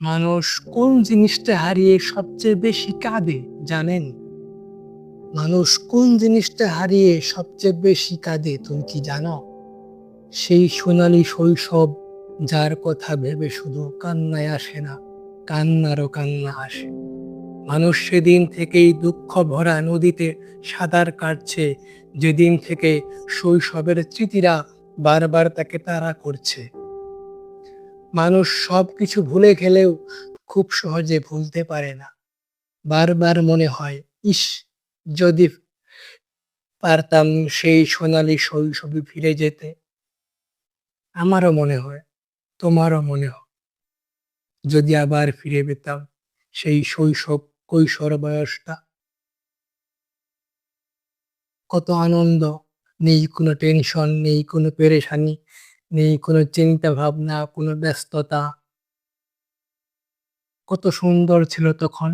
মানুষ কোন জিনিসটা হারিয়ে সবচেয়ে বেশি কাঁদে জানেন? মানুষ কোন জিনিসটা হারিয়ে সবচেয়ে বেশি কাঁদে তুমি কি জানো? সেই সোনালী শৈশব যার কথা ভেবে শুধু কান্নায় আসে না, কান্নারও কান্না আসে। মানুষ সেদিন থেকেই দুঃখ ভরা নদীতে সাঁতার কাটছে, যেদিন থেকে শৈশবের স্মৃতিরা বারবার তাকে তাড়া করছে। মানুষ সব কিছু ভুলে গেলেও খুব সহজে ভুলতে পারে না। বারবার মনে হয়, ইস, যদি পারতাম সেই সোনালি শৈশবে ফিরে যেতে। আমারও মনে হয়, তোমারও মনে হয়, যদি আবার ফিরে পেতাম সেই শৈশব কৈশোর বয়সটা। কত আনন্দ, নেই কোনো টেনশন, নেই কোনো পেরেশানি নেই কোনো চিন্তা ভাবনা কোনো ব্যস্ততা। কত সুন্দর ছিল তখন।